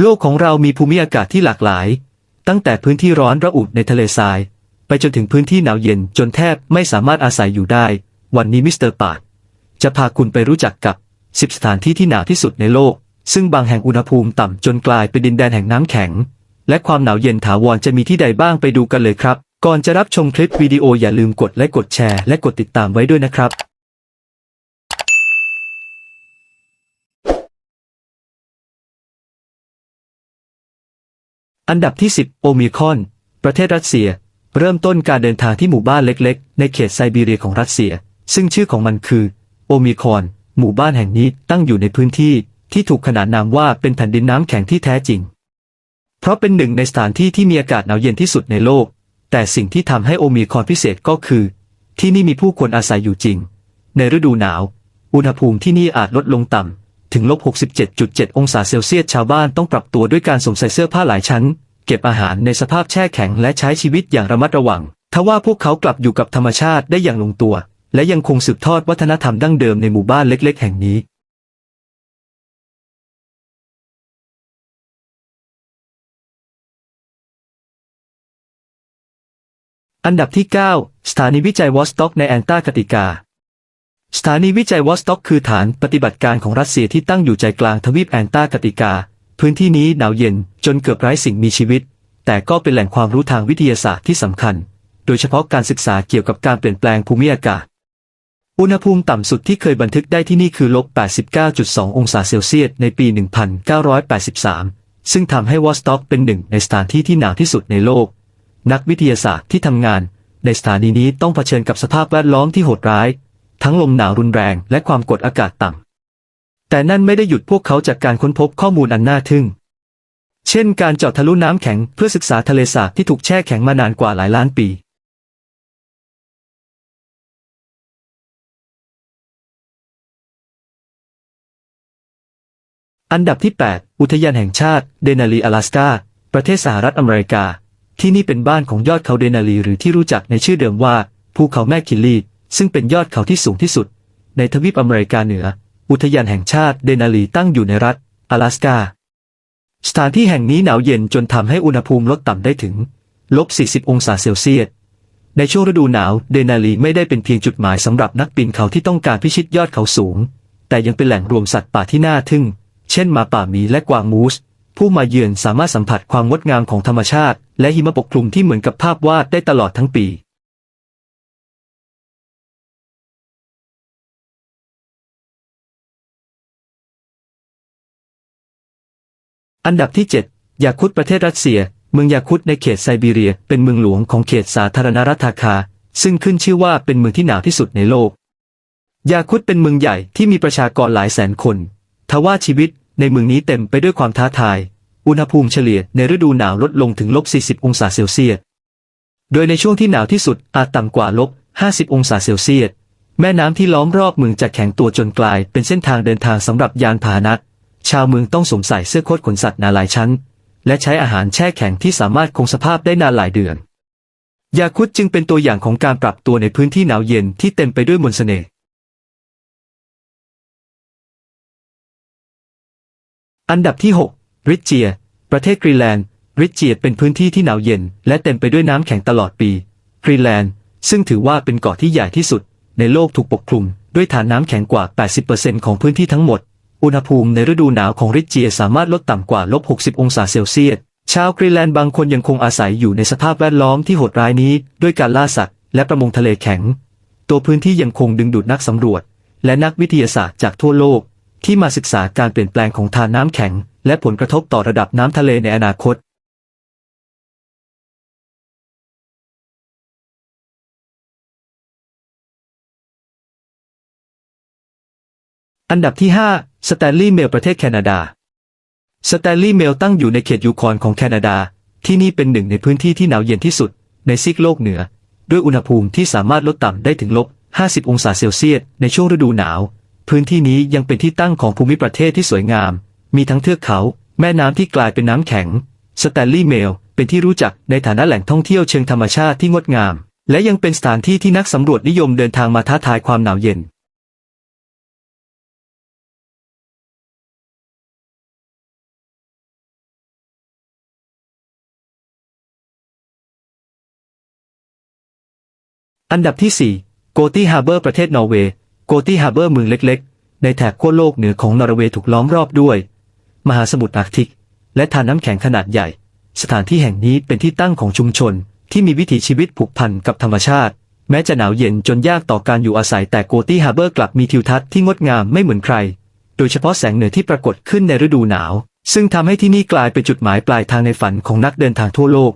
โลกของเรามีภูมิอากาศที่หลากหลาย ตั้งแต่พื้นที่ร้อนระอุในทะเลทราย ไปจนถึงพื้นที่หนาวเย็นจนแทบไม่สามารถอาศัยอยู่ได้ วันนี้มิสเตอร์ปาดจะพาคุณไปรู้จักกับ 10 สถานที่ที่หนาวที่สุดในโลก ซึ่งบางแห่งอุณหภูมิต่ำจนกลายเป็นดินแดนแห่งน้ำแข็ง และความหนาวเย็นถาวรจะมีที่ใดบ้างไปดูกันเลยครับ ก่อนจะรับชมคลิปวิดีโออย่าลืมกดไลค์กดแชร์และกดติดตามไว้ด้วยนะครับ อันดับที่ 10 โอมิคอน ประเทศรัสเซีย เริ่มต้นการเดินทางที่หมู่บ้านเล็กๆ ในเขตไซบีเรียของรัสเซีย ซึ่งชื่อของมันคือ โอมิคอน หมู่บ้านแห่งนี้ตั้งอยู่ในพื้นที่ที่ถูกขนานนามว่าเป็นแผ่นดินน้ำแข็งที่แท้จริง เพราะเป็นหนึ่งในสถานที่ที่มีอากาศหนาวเย็นที่สุดในโลก แต่สิ่งที่ทำให้โอมิคอนพิเศษก็คือ ที่นี่มีผู้คนอาศัยอยู่จริง ในฤดูหนาว อุณหภูมิที่นี่อาจลดลงต่ำถึงลบ 67.7 องศาเซลเซียส ชาวบ้านต้องปรับตัวด้วยการสวมใส่เสื้อผ้าหลายชั้น เก็บอาหารในสภาพแช่แข็งและใช้ชีวิตอย่างระมัดระวัง ทว่าพวกเขากลับอยู่กับธรรมชาติได้อย่างลงตัว และยังคงสืบทอดวัฒนธรรมดั้งเดิมในหมู่บ้านเล็ก ๆ แห่งนี้อันดับที่ 9 สถานีวิจัยวอสต็อกในแอนตาร์กติกา สถานีวิจัยวอสต็อกคือฐานปฏิบัติการของรัสเซียที่ตั้งอยู่ใจกลางทวีปแอนตาร์กติกา พื้นที่นี้หนาวเย็นจนเกือบไร้สิ่งมีชีวิต แต่ก็เป็นแหล่งความรู้ทางวิทยาศาสตร์ที่สำคัญ โดยเฉพาะการศึกษาเกี่ยวกับการเปลี่ยนแปลงภูมิอากาศ อุณหภูมิต่ำสุดที่เคยบันทึกได้ที่นี่คือลบ 89.2 องศาเซลเซียสในปี 1983 ซึ่งทำให้วอสต็อกเป็นหนึ่งในสถานที่ที่หนาวที่สุดในโลก นักวิทยาศาสตร์ที่ทำงาน ในสถานีนี้ต้องเผชิญกับสภาพแวดล้อมที่โหดร้าย ทั้งลมหนาวรุนแรงและความกดอากาศต่ำ แต่นั่นไม่ได้หยุดพวกเขาจากการค้นพบข้อมูลอันน่าทึ่ง เช่นการเจาะทะลุน้ำแข็งเพื่อศึกษาทะเลสาบที่ถูกแช่แข็งมานานกว่าหลายล้านปี อันดับที่ 8 อุทยานแห่งชาติ เดนาลีอลาสกาประเทศสหรัฐอเมริกา ที่นี่เป็นบ้านของยอดเขาเดนาลีหรือที่รู้จักในชื่อเดิมว่าภูเขาแม่คิลลีซึ่งเป็นยอดเขาที่สูงที่สุด ในทวีปอเมริกาเหนือ อุทยานแห่งชาติเดนาลีตั้งอยู่ในรัฐ阿拉สกา สถานที่แห่งนี้หนาวเย็นจนทำให้อุณหภูมิลดต่ำได้ถึงลบ 40 องศาเซลเซียส ในช่วงฤดูหนาวเดนาลีไม่ได้เป็นเพียงจุดหมายสำหรับนักปีนเขาที่ต้องการพิชิตยอดเขาสูง แต่ยังเป็นแหล่งรวมสัตว์ป่าที่น่าทึ่ง เช่นหมาป่ามีและกวางมูส ผู้มาเยือนสามารถสัมผัสความงดงามของธรรมชาติ และหิมะปกคลุมที่เหมือนกับภาพวาดได้ตลอดทั้งปี อันดับที่ 7 ยาคุตประเทศรัสเซีย เมืองยาคุตในเขตไซบีเรีย เป็นเมืองหลวงของเขตสาธารณรัฐทาคา ซึ่งขึ้นชื่อว่าเป็นเมืองที่หนาวที่สุดในโลก ยาคุตเป็นเมืองใหญ่ที่มีประชากรหลายแสนคน ทว่าชีวิตในเมืองนี้เต็มไปด้วยความท้าทาย อุณหภูมิเฉลี่ยในฤดูหนาวลดลงถึงลบ 40 องศาเซลเซียส โดยในช่วงที่หนาวที่สุดอาจต่ำกว่าลบ 50 องศาเซลเซียส แม่น้ำที่ล้อมรอบเมืองจะแข็งตัวจนกลายเป็นเส้นทางเดินทางสำหรับยานพาหนะ ชาวเมืองต้องสวมใส่เสื้อโค้ทขนสัตว์นาหลายชั้น และใช้อาหารแช่แข็งที่สามารถคงสภาพได้นานหลายเดือน ยาคุตจึงเป็นตัวอย่างของการปรับตัวในพื้นที่หนาวเย็นที่เต็มไปด้วยมนต์เสน่ห์อันดับที่ 6 ริเจีย ประเทศกรีนแลนด์ ริเจียเป็นพื้นที่ที่หนาวเย็น และเต็มไปด้วยน้ำแข็งตลอดปี กรีนแลนด์ ซึ่งถือว่าเป็นเกาะที่ใหญ่ที่สุด ในโลกถูกปกคลุม ด้วยฐานน้ำแข็งกว่า 80%ของพื้นที่ทั้งหมด อุณหภูมิในฤดูหนาวของริเจียสามารถลดต่ำกว่าลบ 60 องศาเซลเซียส ชาวกรีนแลนด์บางคนยังคงอาศัยอยู่ในสภาพแวดล้อมที่โหดร้ายนี้ ด้วยการล่าสัตว์ และประมงทะเลแข็ง ตัวพื้นที่ยังคงดึงดูดนักสำรวจ และนักวิทยาศาสตร์จากทั่วโลก ที่มาศึกษาการเปลี่ยนแปลงของทานน้ำแข็ง และผลกระทบต่อระดับน้ำทะเลในอนาคต อันดับที่ 5 สแตนลีย์เมลประเทศแคนาดา สแตนลีย์เมลตั้งอยู่ในเขตยูคอนของแคนาดา ที่นี่เป็นหนึ่งในพื้นที่ที่หนาวเย็นที่สุด ในซีกโลกเหนือ ด้วยอุณหภูมิที่สามารถลดต่ำได้ถึงลบ 50 องศาเซลเซียสในช่วงฤดูหนาว พื้นที่นี้ยังเป็นที่ตั้งของภูมิประเทศที่สวยงาม มีทั้งเทือกเขา แม่น้ำที่กลายเป็นน้ำแข็ง สแตนลีย์เมลเป็นที่รู้จักในฐานะแหล่งท่องเที่ยวเชิงธรรมชาติที่งดงาม และยังเป็นสถานที่ที่นักสำรวจนิยมเดินทางมาท้าทายความหนาวเย็น อันดับที่ 4 โกตีฮาร์เบอร์ประเทศนอร์เวย์ โกตีฮาร์เบอร์เมืองเล็กๆ ในแถบขั้วโลกเหนือของนอร์เวย์ถูกล้อมรอบด้วย มหาสมุทรอาร์กติก และทานน้ำแข็งขนาดใหญ่ สถานที่แห่งนี้เป็นที่ตั้งของชุมชน ที่มีวิถีชีวิตผูกพันกับธรรมชาติ แม้จะหนาวเย็นจนยากต่อการอยู่อาศัยแต่โกตีฮาร์เบอร์กลับมีทิวทัศน์ที่งดงามไม่เหมือนใคร โดยเฉพาะแสงเหนือที่ปรากฏขึ้นในฤดูหนาว ซึ่งทำให้ที่นี่กลายเป็นจุดหมายปลายทางในฝันของนักเดินทางทั่วโลก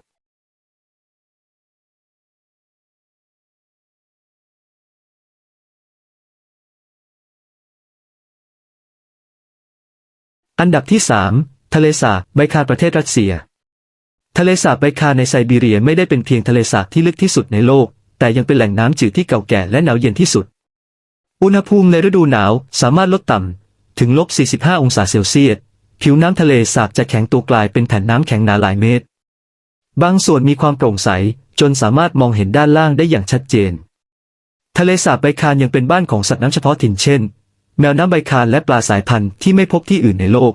อันดับที่ 3 ทะเลสาบไบคาร์ประเทศรัสเซีย ทะเลสาบไบคาร์ในไซบีเรียไม่ได้เป็นเพียงทะเลสาบที่ลึกที่สุดในโลก แต่ยังเป็นแหล่งน้ำจืดที่เก่าแก่และหนาวเย็นที่สุด อุณหภูมิในฤดูหนาวสามารถลดต่ำถึงลบ 45 องศาเซลเซียส ผิวน้ำทะเลสาบจะแข็งตัวกลายเป็นแผ่นน้ำแข็งหนาหลายเมตร บางส่วนมีความโปร่งใสจนสามารถมองเห็นด้านล่างได้อย่างชัดเจน ทะเลสาบไบคารยังเป็นบ้านของสัตว์น้ำเฉพาะถิ่นเช่น แมวน้ำไบคารและปลาสายพันธุ์ที่ไม่พบที่อื่นในโลก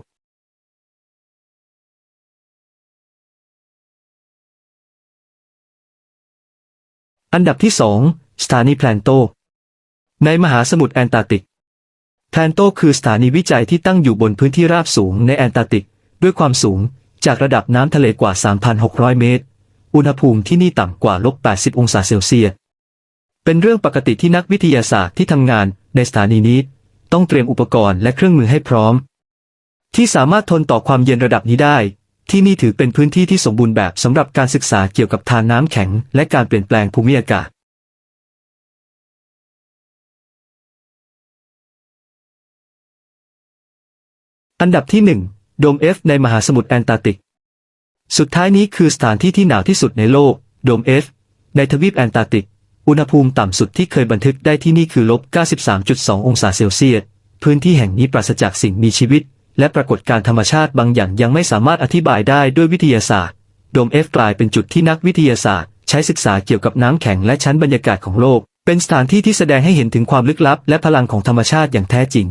อันดับที่ 2 สถานีแพลนโต ในมหาสมุทรแอนตาร์กติก แพลนโตคือสถานีวิจัยที่ตั้งอยู่บนพื้นที่ราบสูงในแอนตาร์กติก ด้วยความสูงจากระดับน้ำทะเลกว่า 3,600 เมตร อุณหภูมิที่นี่ต่ำกว่าลบ 80 องศาเซลเซียส เป็นเรื่องปกติที่นักวิทยาศาสตร์ที่ทำงานในสถานีนี้ ต้องเตรียมอุปกรณ์และเครื่องมือให้พร้อม ที่สามารถทนต่อความเย็นระดับนี้ได้ ที่นี่ถือเป็นพื้นที่ที่สมบูรณ์แบบสำหรับการศึกษาเกี่ยวกับทานน้ำแข็ง และการเปลี่ยนแปลงภูมิอากาศอันดับที่ 1 โดมเอฟในมหาสมุทรแอนตาร์กติก สุดท้ายนี้คือสถานที่ที่หนาวที่สุดในโลก โดมเอฟในทวีปแอนตาร์กติก อุณหภูมิต่ำสุดที่เคยบันทึกได้ที่นี่คือลบ 93.2 องศาเซลเซียส พื้นที่แห่งนี้ปราศจากสิ่งมีชีวิต และปรากฏการธรรมชาติบางอย่างยังไม่สามารถอธิบายได้ด้วยวิทยาศาสตร์ โดมเอฟกลายเป็นจุดที่นักวิทยาศาสตร์ ใช้ศึกษาเกี่ยวกับน้ำแข็งและชั้นบรรยากาศของโลก เป็นสถานที่ที่แสดงให้เห็นถึงความลึกลับ และพลังของธรรมชาติอย่างแท้จริง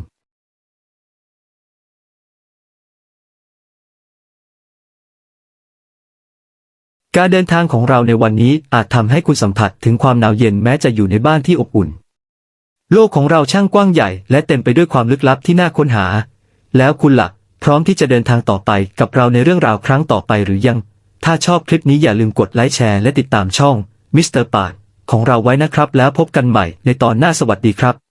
การเดินทางของเราในวันนี้อาจทำให้คุณสัมผัสถึงความหนาวเย็นแม้จะอยู่ในบ้านที่อบอุ่น โลกของเราช่างกว้างใหญ่ และเต็มไปด้วยความลึกลับที่น่าค้นหา แล้วคุณละ่ะ พร้อมที่จะเดินทางต่อไปกับเราในเรื่องราวครั้งต่อไปหรือยัง ถ้าชอบคลิปนี้อย่าลืมกดไลค์แชร์และติดตามช่องมิสเตอร์ปาของเราไว้นะครับ แล้วพบกันใหม่ในตอนหน้าสวัสดีครับ